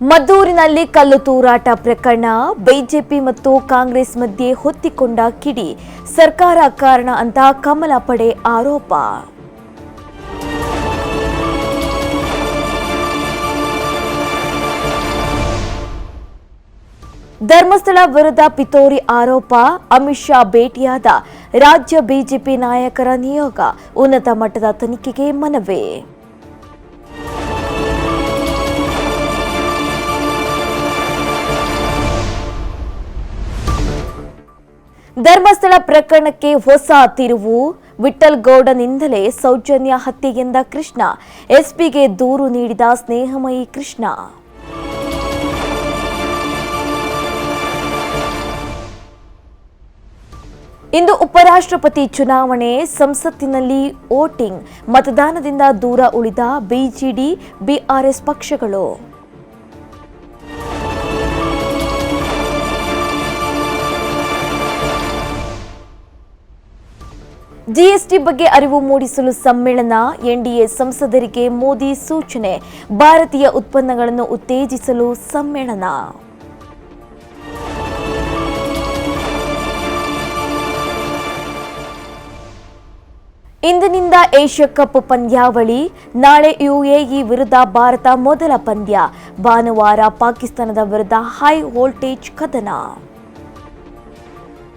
ಮದ್ದೂರಿನಲ್ಲಿ ಕಲ್ಲು ತೂರಾಟ ಪ್ರಕರಣ, ಬಿಜೆಪಿ ಮತ್ತು ಕಾಂಗ್ರೆಸ್ ಮಧ್ಯೆ ಹೊತ್ತಿಕೊಂಡ ಕಿಡಿ, ಸರ್ಕಾರ ಕಾರಣ ಅಂತ ಕಮಲ ಪಡೆ ಆರೋಪ. ಧರ್ಮಸ್ಥಳ ವಿರುದ್ಧ ಪಿತೋರಿ ಆರೋಪ, ಅಮಿತ್ ಶಾ ಭೇಟಿಯಾದ ರಾಜ್ಯ ಬಿಜೆಪಿ ನಾಯಕರ ನಿಯೋಗ, ಉನ್ನತ ಮಟ್ಟದ ತನಿಖೆಗೆ ಮನವಿ. ಧರ್ಮಸ್ಥಳ ಪ್ರಕರಣಕ್ಕೆ ಹೊಸ ತಿರುವು. ವಿಠಲ್ ಗೌಡನಿಂದಲೇ ಸೌಜನ್ಯ ಹತ್ಯೆಗೆಂದ ಕೃಷ್ಣ. ಎಸ್ಪಿಗೆ ದೂರು ನೀಡಿದ ಸ್ನೇಹಮಯಿ ಕೃಷ್ಣ. ಇಂದು ಉಪರಾಷ್ಟ್ರಪತಿ ಚುನಾವಣೆ, ಸಂಸತ್ತಿನಲ್ಲಿ ವೋಟಿಂಗ್. ಮತದಾನದಿಂದ ದೂರ ಉಳಿದ ಬಿಜೆಡಿ, ಬಿಆರ್ಎಸ್ ಪಕ್ಷಗಳು. ಜಿಎಸ್ಟಿ ಬಗ್ಗೆ ಅರಿವು ಮೂಡಿಸಲು ಸಮ್ಮೇಳನ, ಎನ್ಡಿಎ ಸಂಸದರಿಗೆ ಮೋದಿ ಸೂಚನೆ, ಭಾರತೀಯ ಉತ್ಪನ್ನಗಳನ್ನು ಉತ್ತೇಜಿಸಲು ಸಮ್ಮೇಳನ. ಇಂದಿನಿಂದ ಏಷ್ಯಾ ಕಪ್ ಪಂದ್ಯಾವಳಿ, ನಾಳೆ ಯುಎಇ ವಿರುದ್ಧ ಭಾರತ ಮೊದಲ ಪಂದ್ಯ, ಭಾನುವಾರ ಪಾಕಿಸ್ತಾನದ ವಿರುದ್ಧ ಹೈ ವೋಲ್ಟೇಜ್ ಕದನ.